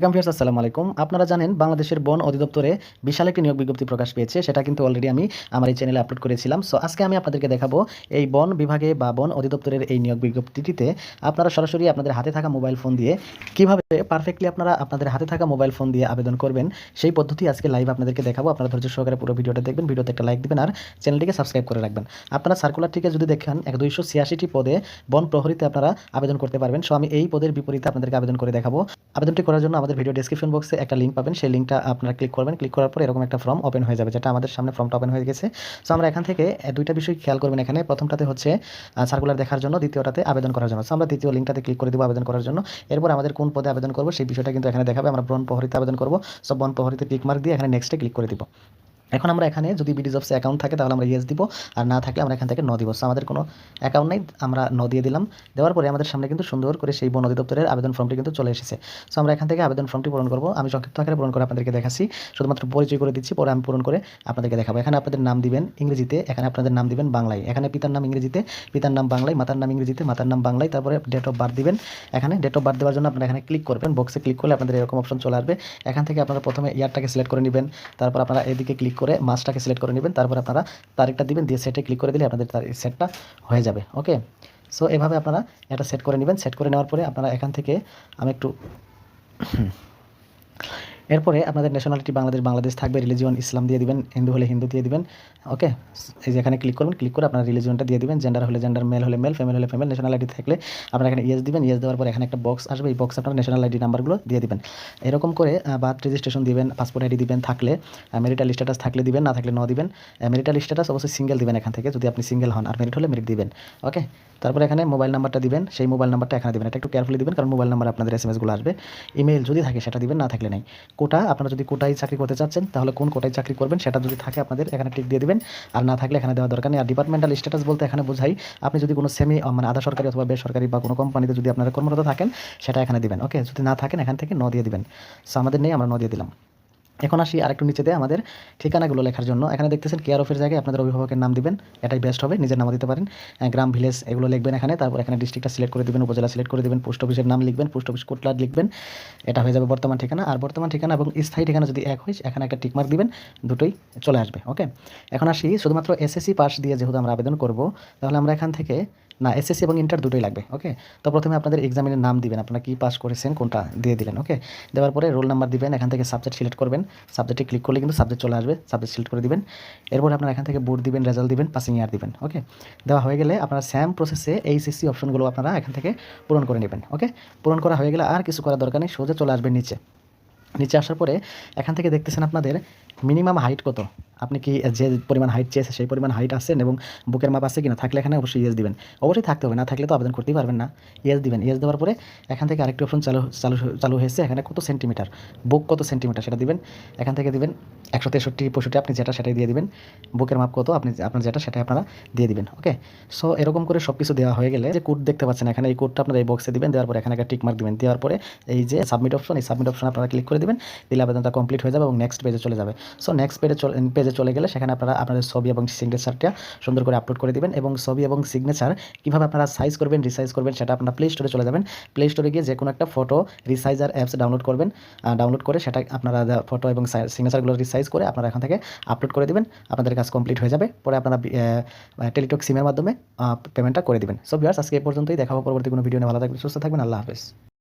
গাম্ভিয়ার্স আসসালামু আলাইকুম। আপনারা জানেন, বাংলাদেশের বন অধিদপ্তরে বিশাল একটি নিয়োগ বিজ্ঞপ্তি প্রকাশ পেয়েছে। সেটা কিন্তু অলরেডি আমি আমার এই চ্যানেলে আপলোড করেছিলাম। সো আজকে আমি আপনাদেরকে দেখাবো এই বন বিভাগে বা বন অধিদপ্তরের এই নিয়োগ বিজ্ঞপ্তিটিতে আপনারা সরাসরি আপনাদের হাতে থাকা মোবাইল ফোন দিয়ে কীভাবে পারফেক্টলি আপনারা আপনাদের হাতে থাকা মোবাইল ফোন দিয়ে আবেদন করবেন, সেই পদ্ধতি আজকে লাইভ আপনাদেরকে দেখাবো। আপনারা ধৈর্য সহকারে পুরো ভিডিওটা দেখবেন। ভিডিওতে একটা লাইক দিবেন আর চ্যানেলটিকে সাবস্ক্রাইব করে রাখবেন। আপনারা সার্কুলারটিকে যদি দেখেন, এক দুইশো ছিয়াশিটি পদে বন প্রহরীতে আপনারা আবেদন করতে পারবেন। সো আমি এই পদের বিপরীতে আপনাদেরকে আবেদন করে দেখাবো। আবেদনটি করার জন্য আমাদের ভিডিও ডিসক্রিপশন বক্সে একটা লিঙ্ক পাবেন। সেই লিঙ্কটা আপনারা ক্লিক করবেন। ক্লিক করার পর এরকম একটা ফর্ম ওপেন হয়ে যাবে, যেটা আমাদের সামনে ফর্মটা ওপেন হয়ে গেছে। সো আমরা এখান থেকে দুইটা বিষয় খেয়াল করবেন এখানে। প্রথমটাতে হচ্ছে সার্কুলার দেখার জন্য। দ্বিতীয়টাতে আবেদন করার জন্য। সো আমরা দ্বিতীয় লিঙ্কটাতে ক্লিক করে দেবো আবেদন করার জন্য। এরপর আমাদের কোন পদে আবেদন করব, সেই বিষয়টা কিন্তু এখানে দেখাবে। আমরা বন প্রহরীতে আবেদন করব। সো বন প্রহরীতে ক্লিক মার্ক দিয়ে এখানে নেক্সটে ক্লিক করে দিব। এখন আমরা এখানে যদি বিডি জবসে অ্যাকাউন্ট থাকে, তাহলে আমরা ইয়েস দিব। আর না থাকলে আমরা এখান থেকে ন দিব। আমাদের কোনো অ্যাকাউন্ট নেই, আমরা ন দিয়ে দিলাম। দেওয়ার পরে আমাদের সামনে কিন্তু সুন্দর করে সেই বন অধিদপ্তরের আবেদন ফর্মটি কিন্তু চলে এসেছে। সো আমরা এখান থেকে আবেদন ফর্মটি পূরণ করব। আমি সংক্ষিপ্ত আকারে পূরণ করে আপনাদেরকে দেখাচ্ছি। শুধুমাত্র পরিচয় করে দিচ্ছি, পরে আমি পূরণ করে আপনাদেরকে দেখাবো। এখানে আপনাদের নাম দিবেন ইংরেজিতে, এখানে আপনাদের নাম দিবেন বাংলায়। এখানে পিতার নাম ইংরেজিতে, পিতার নাম বাংলায়, মাতার নাম ইংরেজিতে, মাতার নাম বাংলায়, তারপরে ডেট অফ বার্থ দিবেন। এখানে ডেট অফ বার্থ দেওয়ার জন্য আপনারা এখানে ক্লিক করবেন। বক্সে ক্লিক করলে আপনাদের এরকম অপশন চলে আসবে। এখান থেকে আপনারা প্রথমে ইয়ারটাকে সিলেক্ট করে নেবেন। তারপর আপনারা এদিকে ক্লিক করে মাছটাকে সিলেক্ট করে নেবেন, তারপর আপনারা তারিখটা দিবেন, দিয়ে সেটে ক্লিক করে দিলে আপনাদের সেটটা হয়ে যাবে ওকে সো এভাবে আপনারা এটা সেট করে নেবেন সেট করে নেওয়ার পরে আপনারা এখান থেকে আমি একটু এরপরে আপনাদের ন্যাশনালিটি বাংলাদেশ বাংলাদেশ থাকবে রিলিজিয়ন ইসলাম দিয়ে দিবেন, হিন্দু হলে হিন্দু দিয়ে দিবেন ওকে এই যে এখানে ক্লিক করবেন ক্লিক করে আপনার রিলিজিয়নটা দিয়ে দিবেন জেন্ডার হলে জেন্ডার মেল হলে মেল ফিমেল হলে ফিমেল ন্যাশনাল আইডি থাকলে আপনারা এখানে ইয়েস দিবেন ইয়েস দেওয়ার পর এখানে একটা বক্স আসবে, এই বক্স আপনার ন্যাশনাল আইডি নাম্বারগুলো দিয়ে দিবেন। এরকম করে বার্থ রেজিস্ট্রেশন দিবেন পাসপোর্ট আইডি দিবেন থাকলে মেরিটাল স্ট্যাটাস থাকলে দিবেন, না থাকলে ন দিবেন। মেরিটাল স্ট্যাটাস অবশ্যই সিঙ্গেল দিবেন এখান থেকে, যদি আপনি সিঙ্গেল হন, আর মেরিট হলে মেরিট দিবেন ওকে তারপরে এখানে মোবাইল নাম্বারটা দিবেন, সেই মোবাইল নাম্বারটা এখানে দিবেন, এটা একটু কেয়ারফুলি দিবেন, কারণ মোবাইল নাম্বার আপনাদের এস এমএসগুলো আসবে। ইমেল যদি থাকে, সেটা দিবেন, না থাকলে নেই। কোটা, আপনারা যদি কোটায় চাকরি করতে চাচ্ছেন, তাহলে কোন কোটায় চাকরি করবেন সেটা যদি থাকে আপনাদের, এখানে টিক দিয়ে দেবেন। আর না থাকলে এখানে দেওয়া দরকার নেই। আর ডিপার্টমেন্টাল স্ট্যাটাস বলতে এখানে বোঝাই, আপনি যদি কোনো সেমি মানে আধা সরকারি অথবা বেসরকারি বা কোনো কোম্পানিতে যদি আপনারা কর্মরত থাকেন, সেটা এখানে দিবেন। ওকে যদি না থাকেন, এখান থেকে ন দিয়ে দিবেন। সো আমাদের নেই, আমরা ন দিয়ে দিলাম। এখন আসি আরেকটু নিচেতে আমাদের ঠিকানাগুলো লেখার জন্য। এখানে দেখতেছেন কেয়ার অফের জায়গায় আপনাদের অভিভাবকের নাম দিবেন, এটাই বেস্ট হবে, নিজের নাম দিতে পারেন। গ্রাম ভিলেজ এগুলো লিখবেন এখানে, তারপর এখানে ডিস্ট্রিক্টটা সিলেক্ট করে দিবেন, উপজেলা সিলেক্ট করে দিবেন পোস্ট অফিসের নাম লিখবেন পোস্ট অফিস কোটলার লিখবেন, এটা হয়ে যাবে বর্তমান ঠিকানা। আর বর্তমান ঠিকানা এবং স্থায়ী ঠিকানা যদি এক হয়, এখানে একটা টিকমার্ক দিবেন, দুটোই চলে আসবে ওকে এখন আসি, শুধুমাত্র এসএসসি পাস দিয়ে যেহেতু আমরা আবেদন করব, তাহলে আমরা এখান থেকে না এসএসসি এবং ইন্টার দুটোই লাগবে ওকে তো প্রথমে আপনাদের এক্সামিনের নাম দিবেন, আপনারা কি পাস করেছেন, কোনটা দিয়ে দিলেন ওকে দেওয়ার পরে রোল নাম্বার দিবেন, এখান থেকে সাবজেক্ট সিলেক্ট করবেন। সাবজেক্টে ক্লিক করলে কিন্তু সাবজেক্ট চলে আসবে সাবজেক্ট সিলেক্ট করে দিবেন। এরপর আপনারা এখান থেকে বোর্ড দিবেন রেজাল্ট দিবেন পাসিং ইয়ার দিবেন ওকে দেওয়া হয়ে গেলে আপনারা স্যাম প্রসেসে এইচএসসি অপশনগুলো আপনারা এখান থেকে পূরণ করে নেবেন ওকে পূরণ করা হয়ে গেলে আর কিছু করার দরকার নেই, সোজা চলে আসবেন নিচে। নিচে আসার পরে এখান থেকে দেখতেছেন আপনাদের মিনিমাম হাইট কত? আপনি কি যে পরিমাণ হাইট চেয়েছে, সেই পরিমাণ হাইট আছেন এবং বুকের মাপ আছে কিনা, থাকলে এখানে অবশ্যই ইয়েস দিবেন। অবশ্যই থাকতে হবে, না থাকলে তো আবেদন করতেই পারবেন না। ইয়েস দিবেন ইয়েস দেওয়ার পরে এখান থেকে আরেকটি অপশন চালু চালু চালু হয়েছে, এখানে কত সেন্টিমিটার বুক কত সেন্টিমিটার সেটা দিবেন। এখান থেকে দিবেন একশো তেষট্টি, পঁয়ষট্টি, আপনি যেটা সেটাই দিয়ে দিবেন। বুকের মাপ কত, আপনি আপনার যেটা সেটাই আপনারা দিয়ে দিবেন ওকে সো এরকম করে সব কিছু দেওয়া হয়ে গেলে যে কোড দেখতে পাচ্ছেন এখানে, এই কোডটা আপনারা এই বক্সে দিবেন, দেওয়ার পরে এখানে একটা টিক মার্ক দিবেন। দেওয়ার পরে এই যে সাবমিট অপশন এই সাবমিট অপশন আপনারা ক্লিক করে দিবেন, দিলে আবেদনটা কমপ্লিট হয়ে যাবে এবং নেক্সট পেজে চলে যাবে। সো নেক্সট পেজে পেজে চলে গেলে সেখানে আপনারা আপনাদের ছবি এবং সিগনেচারটা সুন্দর করে আপলোড করে দিবেন এবং ছবি এবং সিগনেচার কীভাবে আপনারা সাইজ করবেন রিসাইজ করবেন সেটা আপনারা প্লে স্টোরে চলে যাবেন। প্লে স্টোরে গিয়ে যে কোনো একটা ফটো রিসাইজার অ্যাপস ডাউনলোড করবেন। ডাউনলোড করে সেটা আপনারা ফটো এবং সিগনেচারগুলো রিসাইজ করে আপনারা এখান থেকে আপলোড করে দিবেন। আপনাদের কাজ কমপ্লিট হয়ে যাবে। পরে আপনারা টেলিটক সিমের মাধ্যমে পেমেন্টটা করে দিবেন। সো ভিউয়ার্স আজকে এই পর্যন্তই। দেখাবো পরবর্তী কোনো ভিডিও নিয়ে। ভালো থাকবেন, সুস্থ থাকবেন। আল্লাহ হাফেজ।